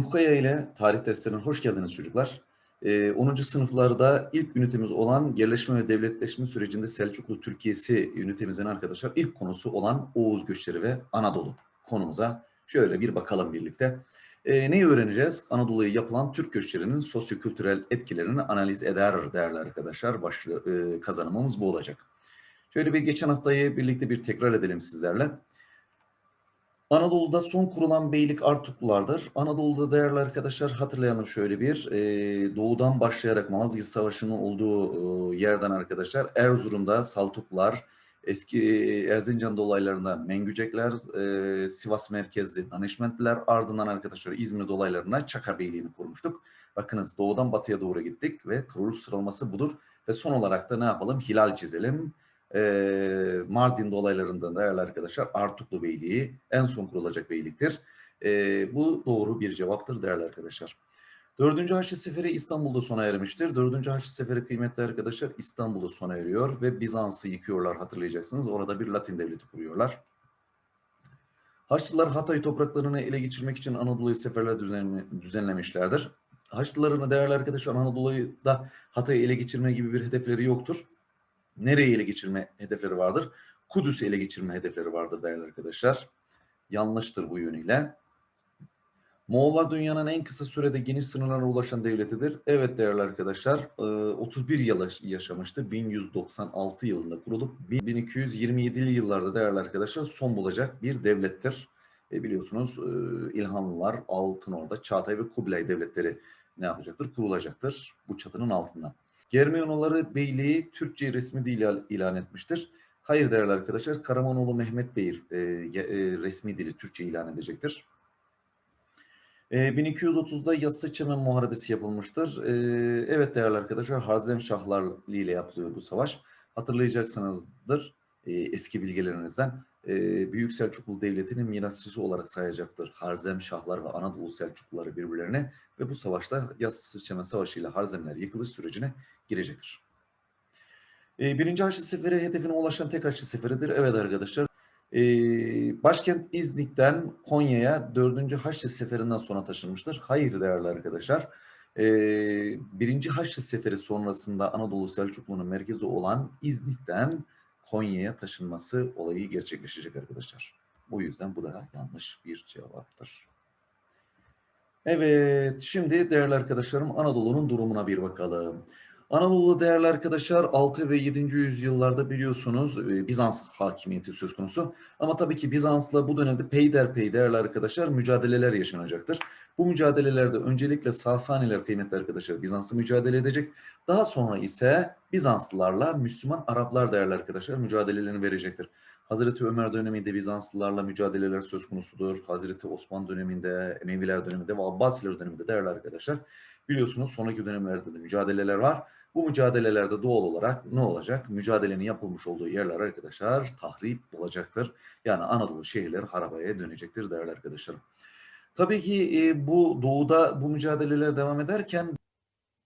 Nuhkaya ile tarih derslerine hoş geldiniz çocuklar. Ee, 10. sınıflarda ilk ünitemiz olan yerleşme ve devletleşme sürecinde Selçuklu Türkiye'si ünitemizin arkadaşlar ilk konusu olan Oğuz göçleri ve Anadolu konumuza şöyle bir bakalım birlikte. Ee, neyi öğreneceğiz? Anadolu'ya yapılan Türk göçlerinin sosyokültürel etkilerini analiz eder değerli arkadaşlar. Başlı, e, kazanımımız bu olacak. Şöyle bir geçen haftayı birlikte bir tekrar edelim sizlerle. Anadolu'da son kurulan beylik Artuklulardır. Anadolu'da değerli arkadaşlar hatırlayalım şöyle bir. E, doğudan başlayarak Malazgirt Savaşı'nın olduğu e, yerden arkadaşlar Erzurum'da Saltuklular, eski Erzincan dolaylarında Mengücekler, e, Sivas merkezli Danışmentliler, ardından arkadaşlar İzmir dolaylarına Çaka Beyliği'ni kurmuştuk. Bakınız doğudan batıya doğru gittik ve kuruluş sıralaması budur. Ve son olarak da ne yapalım? Hilal çizelim e, Mardin dolaylarında değerli arkadaşlar Artuklu Beyliği en son kurulacak beyliktir. E, bu doğru bir cevaptır değerli arkadaşlar. Dördüncü Haçlı Seferi İstanbul'da sona ermiştir. Dördüncü Haçlı Seferi kıymetli arkadaşlar İstanbul'da sona eriyor ve Bizans'ı yıkıyorlar hatırlayacaksınız. Orada bir Latin devleti kuruyorlar. Haçlılar Hatay topraklarını ele geçirmek için Anadolu'yu seferler düzenlemişlerdir. Haçlıların değerli arkadaşlar Anadolu'yu da Hatay'ı ele geçirme gibi bir hedefleri yoktur nereye ele geçirme hedefleri vardır? Kudüs'ü ele geçirme hedefleri vardır değerli arkadaşlar. Yanlıştır bu yönüyle. Moğollar dünyanın en kısa sürede geniş sınırlara ulaşan devletidir. Evet değerli arkadaşlar 31 yıl yaşamıştı. 1196 yılında kurulup 1227'li yıllarda değerli arkadaşlar son bulacak bir devlettir. E biliyorsunuz İlhanlılar, Altınorda, Çağatay ve Kubilay devletleri ne yapacaktır? Kurulacaktır bu çatının altında. Germiyanoğulları Beyliği Türkçe resmi dil ilan etmiştir. Hayır değerli arkadaşlar, Karamanoğlu Mehmet Bey e, e, resmi dili Türkçe ilan edecektir. E, 1230'da Yassı Çemen Muharebesi yapılmıştır. E, evet değerli arkadaşlar, Harzem Şahlar ile yapılıyor bu savaş. Hatırlayacaksınızdır e, eski bilgilerinizden. Büyük Selçuklu Devleti'nin mirasçısı olarak sayacaktır Harzem Şahlar ve Anadolu Selçukluları birbirlerine ve bu savaşta Yassı Çemen Savaşı ile Harzemler yıkılış sürecine girecektir. Birinci Haçlı Seferi hedefine ulaşan tek Haçlı Seferidir. Evet arkadaşlar. Başkent İznik'ten Konya'ya 4. Haçlı Seferinden sonra taşınmıştır. Hayır değerli arkadaşlar. E, birinci Haçlı Seferi sonrasında Anadolu Selçuklu'nun merkezi olan İznik'ten taşınması olayı gerçekleşecek arkadaşlar. Bu yüzden bu da yanlış bir cevaptır. Evet, şimdi değerli arkadaşlarım Anadolu'nun durumuna bir bakalım. Anadolu'da değerli arkadaşlar 6 ve 7. yüzyıllarda biliyorsunuz e, Bizans hakimiyeti söz konusu. Ama tabii ki Bizans'la bu dönemde peyderpey değerli arkadaşlar mücadeleler yaşanacaktır. Bu mücadelelerde öncelikle Sasaniler kıymetli arkadaşlar Bizans'ı mücadele edecek. Daha sonra ise Bizanslılarla Müslüman Araplar değerli arkadaşlar mücadelelerini verecektir. Hazreti Ömer döneminde Bizanslılarla mücadeleler söz konusudur. Hazreti Osman döneminde, Emeviler döneminde ve Abbasiler döneminde değerli arkadaşlar. Biliyorsunuz sonraki dönemlerde de mücadeleler var. Bu mücadelelerde doğal olarak ne olacak? Mücadelenin yapılmış olduğu yerler arkadaşlar tahrip olacaktır. Yani Anadolu şehirleri harabaya dönecektir değerli arkadaşlar. Tabii ki e, bu doğuda bu mücadeleler devam ederken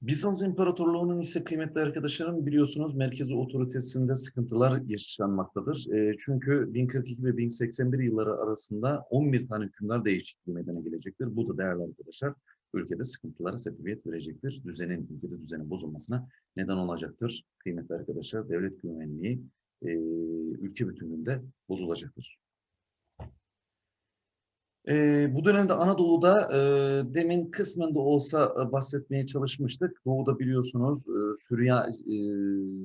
Bizans İmparatorluğu'nun ise kıymetli arkadaşlarım biliyorsunuz merkezi otoritesinde sıkıntılar yaşanmaktadır. E, çünkü 1042 ve 1081 yılları arasında 11 tane hükümdar değişikliği meydana gelecektir. Bu da değerli arkadaşlar ülkede sıkıntılara sebebiyet verecektir. Düzenin, ülkede düzenin bozulmasına neden olacaktır. Kıymetli arkadaşlar, devlet güvenliği e, ülke bütünlüğünde bozulacaktır. E, bu dönemde Anadolu'da e, demin kısmen de olsa e, bahsetmeye çalışmıştık. Doğu'da biliyorsunuz e, Sürya, e,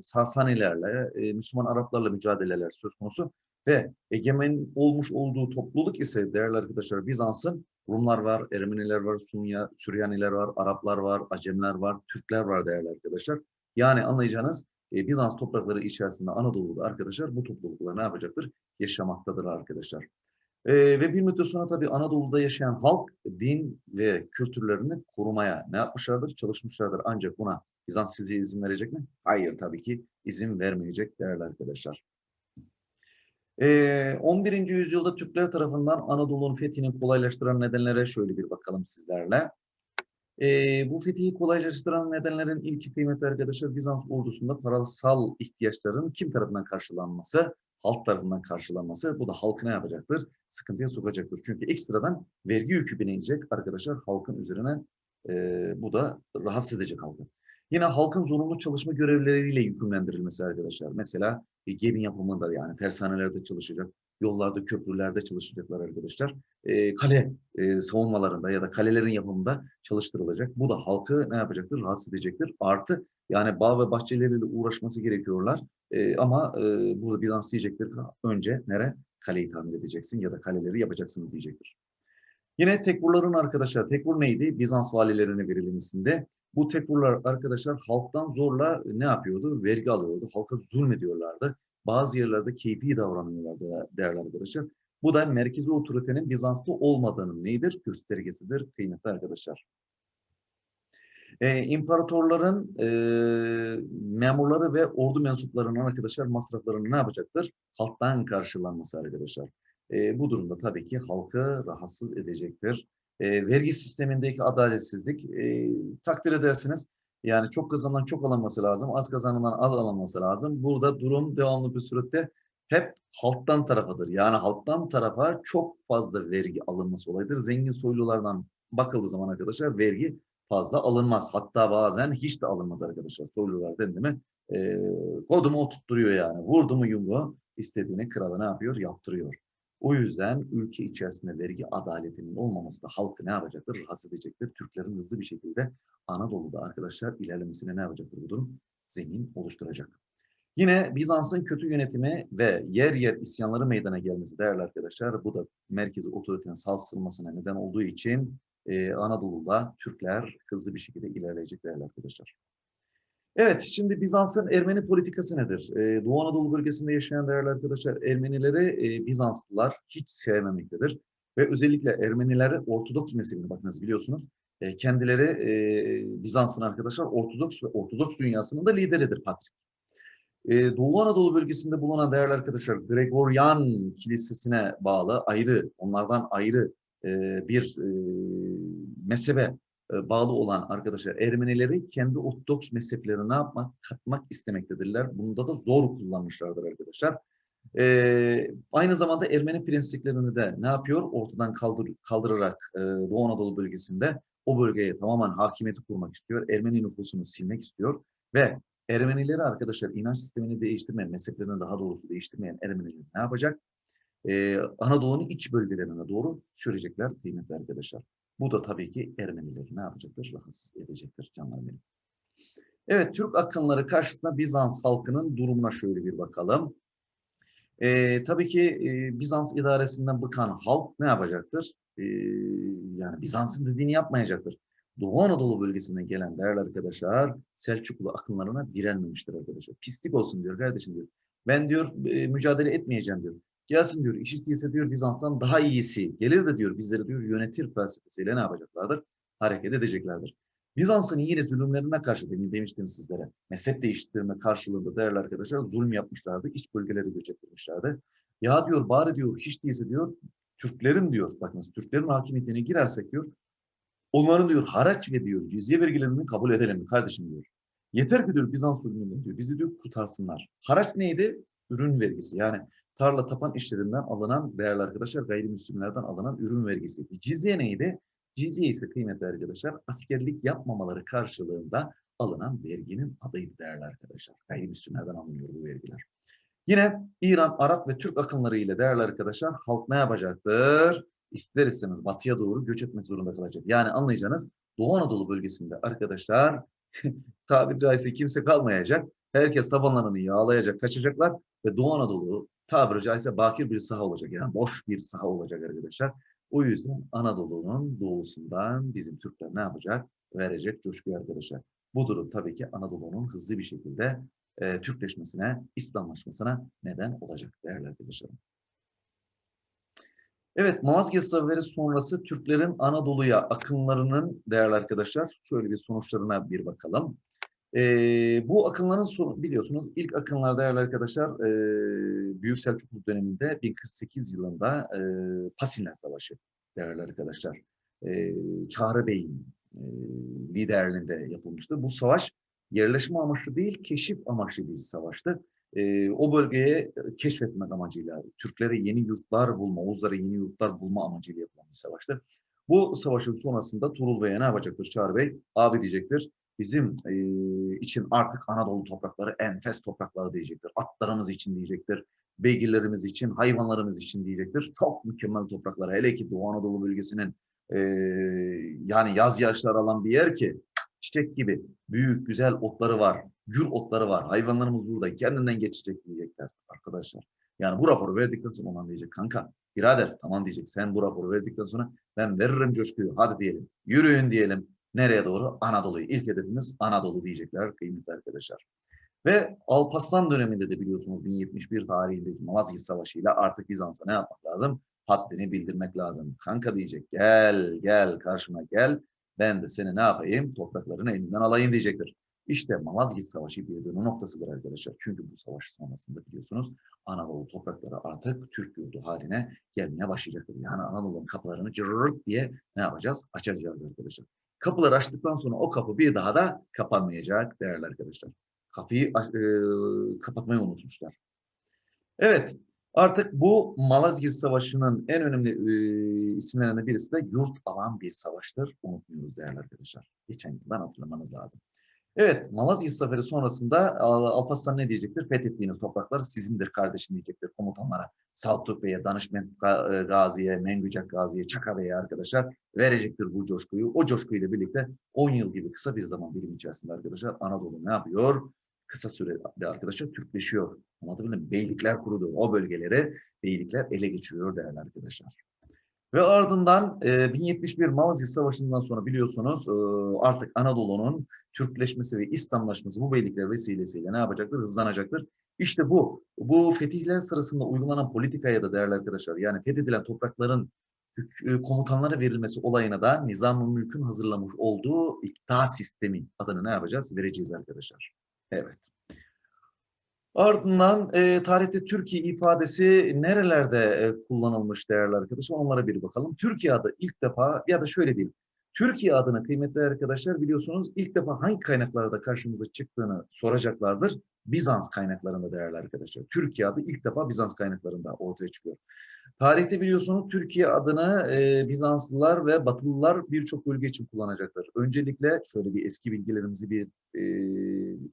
Sasanilerle, e, Müslüman Araplarla mücadeleler söz konusu. Ve egemen olmuş olduğu topluluk ise değerli arkadaşlar Bizans'ın Rumlar var, Ermeniler var, Sunya, Süryaniler var, Araplar var, Acemler var, Türkler var değerli arkadaşlar. Yani anlayacağınız e, Bizans toprakları içerisinde Anadolu'da arkadaşlar bu topluluklar ne yapacaktır? Yaşamaktadır arkadaşlar. E, ve bir müddet sonra tabii Anadolu'da yaşayan halk din ve kültürlerini korumaya ne yapmışlardır? Çalışmışlardır. Ancak buna Bizans size izin verecek mi? Hayır tabii ki izin vermeyecek değerli arkadaşlar. 11. Ee, yüzyılda Türkler tarafından Anadolu'nun fethini kolaylaştıran nedenlere şöyle bir bakalım sizlerle. Ee, bu fethi kolaylaştıran nedenlerin ilk kıymeti arkadaşlar Bizans ordusunda parasal ihtiyaçların kim tarafından karşılanması? Halk tarafından karşılanması bu da halkı ne yapacaktır? Sıkıntıya sokacaktır. Çünkü ekstradan vergi yükü binecek arkadaşlar halkın üzerine e, bu da rahatsız edecek halkı. Yine halkın zorunlu çalışma görevleriyle yükümlendirilmesi arkadaşlar. Mesela e, gemi yapımında yani tersanelerde çalışacak, yollarda, köprülerde çalışacaklar arkadaşlar. E, kale e, savunmalarında ya da kalelerin yapımında çalıştırılacak. Bu da halkı ne yapacaktır? Rahatsız edecektir. Artı yani bağ ve bahçeleriyle uğraşması gerekiyorlar. E, ama e, burada Bizans diyecektir önce nere? Kaleyi tamir edeceksin ya da kaleleri yapacaksınız diyecektir. Yine tekburların arkadaşlar, tekbur neydi? Bizans valilerine verilmesinde. Bu tekburlar arkadaşlar halktan zorla ne yapıyordu? Vergi alıyordu. Halka zulmediyorlardı. Bazı yerlerde keyfi davranıyorlardı değerli arkadaşlar. Bu da merkezi otoritenin Bizans'ta olmadığının neydir? Göstergesidir kıymetli arkadaşlar. Ee, imparatorların e, memurları ve ordu mensuplarının arkadaşlar masraflarını ne yapacaktır? Halktan karşılanması arkadaşlar. E, bu durumda tabii ki halkı rahatsız edecektir. E, vergi sistemindeki adaletsizlik e, takdir edersiniz. Yani çok kazanan çok alınması lazım, az kazanılan az alınması lazım. Burada durum devamlı bir surette hep halktan tarafadır. Yani halktan tarafa çok fazla vergi alınması olayıdır. Zengin soylulardan bakıldığı zaman arkadaşlar vergi fazla alınmaz. Hatta bazen hiç de alınmaz arkadaşlar. Soylular dendi mi e, kodumu oturtturuyor yani. Vurdu mu yumruğu istediğini krala ne yapıyor? Yaptırıyor. O yüzden ülke içerisinde vergi adaletinin olmaması da halkı ne yapacaktır? Rahatsız edecektir. Türklerin hızlı bir şekilde Anadolu'da arkadaşlar ilerlemesine ne yapacaktır bu durum? Zemin oluşturacak. Yine Bizans'ın kötü yönetimi ve yer yer isyanları meydana gelmesi değerli arkadaşlar. Bu da merkezi otoritenin sarsılmasına neden olduğu için e, Anadolu'da Türkler hızlı bir şekilde ilerleyecek değerli arkadaşlar. Evet, şimdi Bizans'ın Ermeni politikası nedir? Ee, Doğu Anadolu bölgesinde yaşayan değerli arkadaşlar, Ermenileri e, Bizanslılar hiç sevmemektedir. Ve özellikle Ermenileri Ortodoks mezhebini bakınız biliyorsunuz. E, kendileri e, Bizans'ın arkadaşlar Ortodoks ve Ortodoks dünyasının da lideridir Patrik. E, Doğu Anadolu bölgesinde bulunan değerli arkadaşlar, Gregorian Kilisesi'ne bağlı ayrı, onlardan ayrı e, bir e, mezhebe e, bağlı olan arkadaşlar Ermenileri kendi Ortodoks mezheplerine ne yapmak, katmak istemektedirler. Bunda da zor kullanmışlardır arkadaşlar. Ee, aynı zamanda Ermeni prensiplerini de ne yapıyor? Ortadan kaldır, kaldırarak e, Doğu Anadolu bölgesinde o bölgeye tamamen hakimiyeti kurmak istiyor. Ermeni nüfusunu silmek istiyor ve Ermenileri arkadaşlar inanç sistemini değiştirmeyen, mezheplerini daha doğrusu değiştirmeyen Ermeniler ne yapacak? Ee, Anadolu'nun iç bölgelerine doğru sürecekler kıymetli arkadaşlar. Bu da tabii ki Ermenileri ne yapacaktır? Rahatsız edecektir canlarım benim. Evet, Türk akınları karşısında Bizans halkının durumuna şöyle bir bakalım. Ee, tabii ki e, Bizans idaresinden bıkan halk ne yapacaktır? Ee, yani Bizans'ın dediğini yapmayacaktır. Doğu Anadolu bölgesinden gelen değerli arkadaşlar Selçuklu akınlarına direnmemiştir arkadaşlar. Pislik olsun diyor kardeşim diyor. Ben diyor e, mücadele etmeyeceğim diyor. Gelsin diyor, işitiyse diyor Bizans'tan daha iyisi gelir de diyor bizleri diyor yönetir felsefesiyle ne yapacaklardır? Hareket edeceklerdir. Bizans'ın yine zulümlerine karşı demin demiştim sizlere. Mezhep değiştirme karşılığında değerli arkadaşlar zulüm yapmışlardı. iç bölgeleri göç ettirmişlerdi. Ya diyor bari diyor hiç değilse diyor Türklerin diyor bakınız Türklerin hakimiyetine girersek diyor onların diyor haraç ve diyor cizye vergilerini kabul edelim kardeşim diyor. Yeter ki diyor Bizans zulmünden diyor bizi diyor kurtarsınlar. Haraç neydi? Ürün vergisi. Yani tarla tapan işlerinden alınan değerli arkadaşlar gayrimüslimlerden alınan ürün vergisiydi. Cizye neydi? Cizye ise kıymetli arkadaşlar askerlik yapmamaları karşılığında alınan verginin adıydı değerli arkadaşlar. Gayrimüslimlerden alınıyor bu vergiler. Yine İran, Arap ve Türk akınları ile değerli arkadaşlar halk ne yapacaktır? İster istemez batıya doğru göç etmek zorunda kalacak. Yani anlayacağınız Doğu Anadolu bölgesinde arkadaşlar tabiri caizse kimse kalmayacak. Herkes tabanlarını yağlayacak, kaçacaklar ve Doğu Anadolu tabiri caizse bakir bir saha olacak. Yani boş bir saha olacak arkadaşlar. O yüzden Anadolu'nun doğusundan bizim Türkler ne yapacak? Verecek coşkuyu arkadaşlar. Bu durum tabii ki Anadolu'nun hızlı bir şekilde e, Türkleşmesine, İslamlaşmasına neden olacak değerli arkadaşlarım. Evet, Malazgirt Zaferi sonrası Türklerin Anadolu'ya akınlarının değerli arkadaşlar şöyle bir sonuçlarına bir bakalım. E, bu akınların sonu biliyorsunuz ilk akınlar değerli arkadaşlar e, Büyük Selçuklu döneminde 1048 yılında e, Pasinler Savaşı değerli arkadaşlar. E, Çağrı Bey'in e, liderliğinde yapılmıştı. Bu savaş yerleşme amaçlı değil keşif amaçlı bir savaştı. e, o bölgeye keşfetmek amacıyla, Türklere yeni yurtlar bulma, Oğuzlara yeni yurtlar bulma amacıyla yapılan bir savaştır. Bu savaşın sonrasında Tuğrul Bey'e ne yapacaktır Çağrı Bey? Abi diyecektir, bizim e, için artık Anadolu toprakları enfes toprakları diyecektir. Atlarımız için diyecektir, beygirlerimiz için, hayvanlarımız için diyecektir. Çok mükemmel topraklar. Hele ki Doğu Anadolu bölgesinin e, yani yaz yağışlar alan bir yer ki çiçek gibi büyük güzel otları var, gür otları var. Hayvanlarımız burada kendinden geçecek diyecekler arkadaşlar. Yani bu raporu verdikten sonra ona diyecek kanka birader tamam diyecek sen bu raporu verdikten sonra ben veririm coşkuyu hadi diyelim yürüyün diyelim. Nereye doğru? Anadolu'yu. İlk hedefimiz Anadolu diyecekler kıymetli arkadaşlar. Ve Alparslan döneminde de biliyorsunuz 1071 tarihindeki Malazgirt Savaşı ile artık Bizans'a ne yapmak lazım? Haddini bildirmek lazım. Kanka diyecek gel gel karşıma gel. Ben de seni ne yapayım? Topraklarını elinden alayım diyecektir. İşte Malazgirt Savaşı bir dönüm noktasıdır arkadaşlar. Çünkü bu savaş sonrasında biliyorsunuz Anadolu toprakları artık Türk yurdu haline gelmeye başlayacaktır. Yani Anadolu'nun kapılarını cırırt diye ne yapacağız? Açacağız arkadaşlar. Kapıları açtıktan sonra o kapı bir daha da kapanmayacak değerli arkadaşlar. Kapıyı e, kapatmayı unutmuşlar. Evet, artık bu Malazgirt Savaşı'nın en önemli e, isimlerinden birisi de yurt alan bir savaştır. Unutmuyoruz değerli arkadaşlar. Geçen yıldan hatırlamanız lazım. Evet, Malazgirt Zaferi sonrasında Alparslan ne diyecektir? Fethettiğiniz topraklar sizindir kardeşim diyecektir komutanlara. Saltuk Bey'e, Danışment Gazi'ye, Mengücek Gazi'ye, Çaka Bey'e arkadaşlar verecektir bu coşkuyu. O coşkuyla birlikte 10 yıl gibi kısa bir zaman dilimi içerisinde arkadaşlar Anadolu ne yapıyor? Kısa sürede arkadaşlar Türkleşiyor. Anlatabildim mi? Beylikler kurudu. O bölgeleri beylikler ele geçiriyor değerli arkadaşlar. Ve ardından e, 1071 Malazgirt Savaşı'ndan sonra biliyorsunuz e, artık Anadolu'nun Türkleşmesi ve İslamlaşması bu beylikler vesilesiyle ne yapacaktır? Hızlanacaktır. İşte bu, bu fetihler sırasında uygulanan politikaya da değerli arkadaşlar, yani fethedilen toprakların komutanlara verilmesi olayına da Nizam-ı Mülk'ün hazırlamış olduğu ikta sistemi adını ne yapacağız? Vereceğiz arkadaşlar. Evet. Ardından e, tarihte Türkiye ifadesi nerelerde e, kullanılmış değerli arkadaşlar onlara bir bakalım. Türkiye adı ilk defa ya da şöyle diyeyim. Türkiye adına kıymetli arkadaşlar biliyorsunuz ilk defa hangi kaynaklarda karşımıza çıktığını soracaklardır. Bizans kaynaklarında değerli arkadaşlar. Türkiye adı ilk defa Bizans kaynaklarında ortaya çıkıyor. Tarihte biliyorsunuz Türkiye adını e, Bizanslılar ve Batılılar birçok bölge için kullanacaklar. Öncelikle şöyle bir eski bilgilerimizi bir e,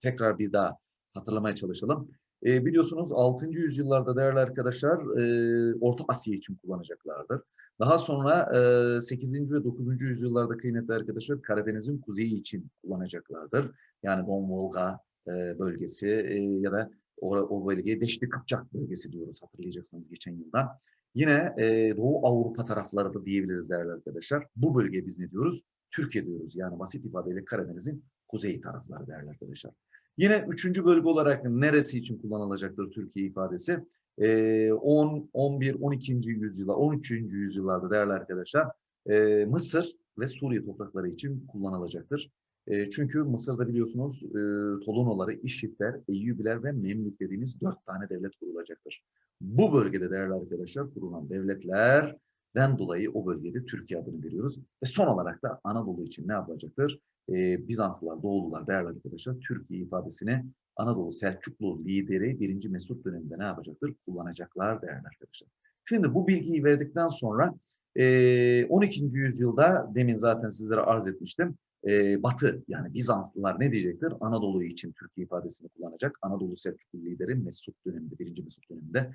tekrar bir daha hatırlamaya çalışalım. E, biliyorsunuz 6. yüzyıllarda değerli arkadaşlar e, Orta Asya için kullanacaklardır. Daha sonra e, 8. ve 9. yüzyıllarda kıymetli arkadaşlar Karadeniz'in kuzeyi için kullanacaklardır. Yani Don Volga e, bölgesi e, ya da o, o bölgeye Deşti Kıpçak bölgesi diyoruz hatırlayacaksınız geçen yıldan. Yine e, Doğu Avrupa tarafları da diyebiliriz değerli arkadaşlar. Bu bölgeye biz ne diyoruz? Türkiye diyoruz. Yani basit ifadeyle Karadeniz'in kuzey tarafları değerli arkadaşlar. Yine üçüncü bölge olarak neresi için kullanılacaktır Türkiye ifadesi? 10, 11, 12. yüzyılda, 13. yüzyıllarda değerli arkadaşlar e, Mısır ve Suriye toprakları için kullanılacaktır. E, çünkü Mısır'da biliyorsunuz e, Tolunoları, İşitler, Eyyubiler ve Memlük dediğimiz dört tane devlet kurulacaktır. Bu bölgede değerli arkadaşlar kurulan devletlerden dolayı o bölgede Türkiye adını veriyoruz. Ve son olarak da Anadolu için ne yapılacaktır? E, Bizanslılar, Doğulular değerli arkadaşlar Türkiye ifadesini Anadolu Selçuklu lideri 1. Mesut döneminde ne yapacaktır? Kullanacaklar değerli arkadaşlar. Şimdi bu bilgiyi verdikten sonra e, 12. yüzyılda demin zaten sizlere arz etmiştim. E, Batı yani Bizanslılar ne diyecektir? Anadolu için Türkiye ifadesini kullanacak. Anadolu Selçuklu lideri Mesut döneminde, 1. Mesut döneminde.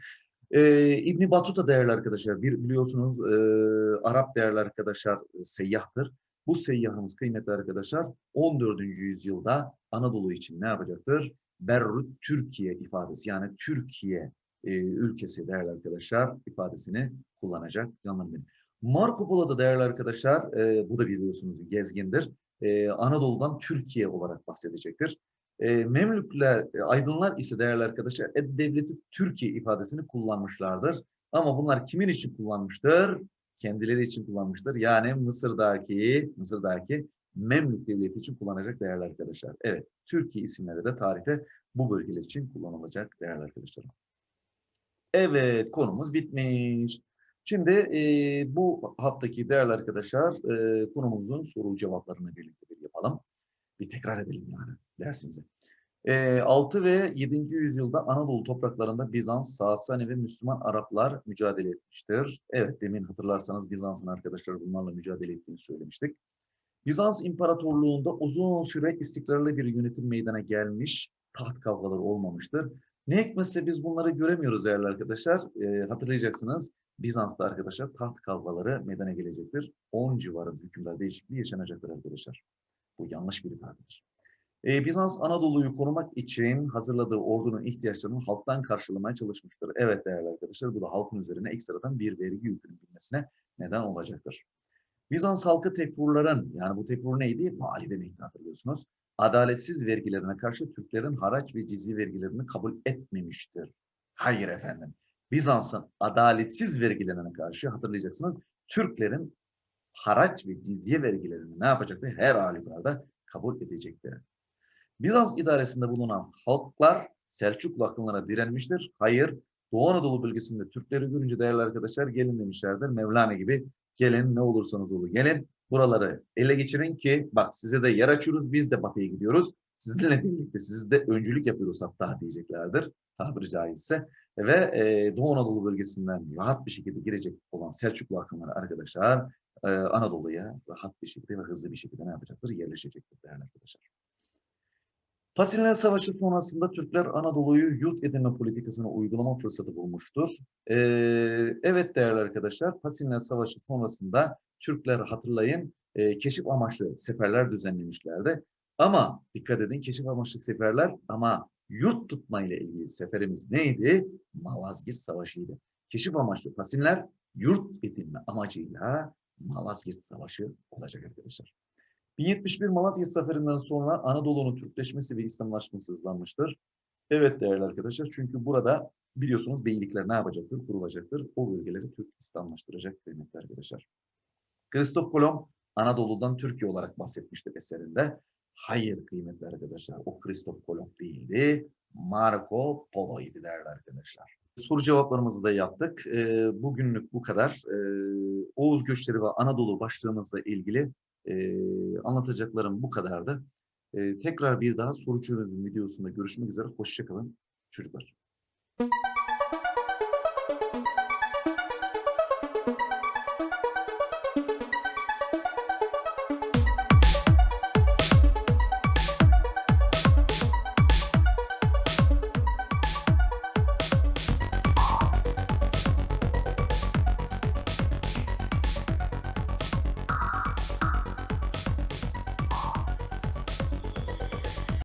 Ee, İbni Batuta değerli arkadaşlar, biliyorsunuz e, Arap değerli arkadaşlar e, seyyahtır. Bu seyyahımız kıymetli arkadaşlar 14. yüzyılda Anadolu için ne yapacaktır? Berrut Türkiye ifadesi yani Türkiye e, ülkesi değerli arkadaşlar ifadesini kullanacak canlarım benim. Marco Polo da değerli arkadaşlar e, bu da biliyorsunuz gezgindir. E, Anadolu'dan Türkiye olarak bahsedecektir. E, Memlükler, e, aydınlar ise değerli arkadaşlar devleti Türkiye ifadesini kullanmışlardır. Ama bunlar kimin için kullanmıştır? Kendileri için kullanmıştır. Yani Mısır'daki Mısır'daki Memlük Devleti için kullanacak değerli arkadaşlar. Evet, Türkiye isimleri de tarihte bu bölgeler için kullanılacak değerli arkadaşlar. Evet, konumuz bitmiş. Şimdi e, bu haftaki değerli arkadaşlar e, konumuzun soru cevaplarını birlikte bir yapalım. Bir tekrar edelim yani dersimizi. Ee, 6 ve 7. yüzyılda Anadolu topraklarında Bizans, Sasani ve Müslüman Araplar mücadele etmiştir. Evet, demin hatırlarsanız Bizans'ın arkadaşları bunlarla mücadele ettiğini söylemiştik. Bizans İmparatorluğu'nda uzun süre istikrarlı bir yönetim meydana gelmiş, taht kavgaları olmamıştır. Ne hikmetse biz bunları göremiyoruz değerli arkadaşlar. Ee, hatırlayacaksınız, Bizans'ta arkadaşlar taht kavgaları meydana gelecektir. 10 civarında hükümdar değişikliği yaşanacaktır arkadaşlar. Bu yanlış bir ifadedir. Ee, Bizans Anadolu'yu korumak için hazırladığı ordunun ihtiyaçlarını halktan karşılamaya çalışmıştır. Evet değerli arkadaşlar bu da halkın üzerine ekstradan bir vergi yükünün binmesine neden olacaktır. Bizans halkı tekfurların yani bu tekfur neydi? Vali demekti hatırlıyorsunuz. Adaletsiz vergilerine karşı Türklerin haraç ve cizye vergilerini kabul etmemiştir. Hayır efendim. Bizans'ın adaletsiz vergilerine karşı hatırlayacaksınız Türklerin haraç ve cizye vergilerini ne yapacaktı? Her halükarda kabul edecekti. Bizans idaresinde bulunan halklar Selçuklu akınlara direnmiştir. Hayır, Doğu Anadolu bölgesinde Türkleri görünce değerli arkadaşlar gelin demişlerdir. Mevlana gibi gelin ne olursanız olun gelin buraları ele geçirin ki bak size de yer açıyoruz biz de batıya gidiyoruz. Sizinle birlikte siz de öncülük yapıyoruz hatta diyeceklerdir tabiri caizse. Ve e, Doğu Anadolu bölgesinden rahat bir şekilde girecek olan Selçuklu akınları arkadaşlar e, Anadolu'ya rahat bir şekilde ve hızlı bir şekilde ne yapacaktır? Yerleşecektir değerli arkadaşlar. Pasinler Savaşı sonrasında Türkler Anadolu'yu yurt edinme politikasını uygulama fırsatı bulmuştur. Ee, evet değerli arkadaşlar, Pasinler Savaşı sonrasında Türkler hatırlayın e, keşif amaçlı seferler düzenlemişlerdi. Ama dikkat edin keşif amaçlı seferler ama yurt tutma ile ilgili seferimiz neydi? Malazgirt Savaşı'ydı. Keşif amaçlı Pasinler yurt edinme amacıyla Malazgirt Savaşı olacak arkadaşlar. 1071 Malazgirt Zaferi'nden sonra Anadolu'nun Türkleşmesi ve İslamlaşması hızlanmıştır. Evet değerli arkadaşlar çünkü burada biliyorsunuz beylikler ne yapacaktır? Kurulacaktır. O bölgeleri Türk İslamlaştıracak kıymetli arkadaşlar. Kristof Kolomb Anadolu'dan Türkiye olarak bahsetmiştir eserinde. Hayır kıymetli arkadaşlar o Kristof Kolomb değildi. Marco Polo'ydu değerli arkadaşlar. Soru cevaplarımızı da yaptık. E, bugünlük bu kadar. E, Oğuz göçleri ve Anadolu başlığımızla ilgili e, anlatacaklarım bu kadardı. E, tekrar bir daha soru çözüm videosunda görüşmek üzere. Hoşçakalın çocuklar.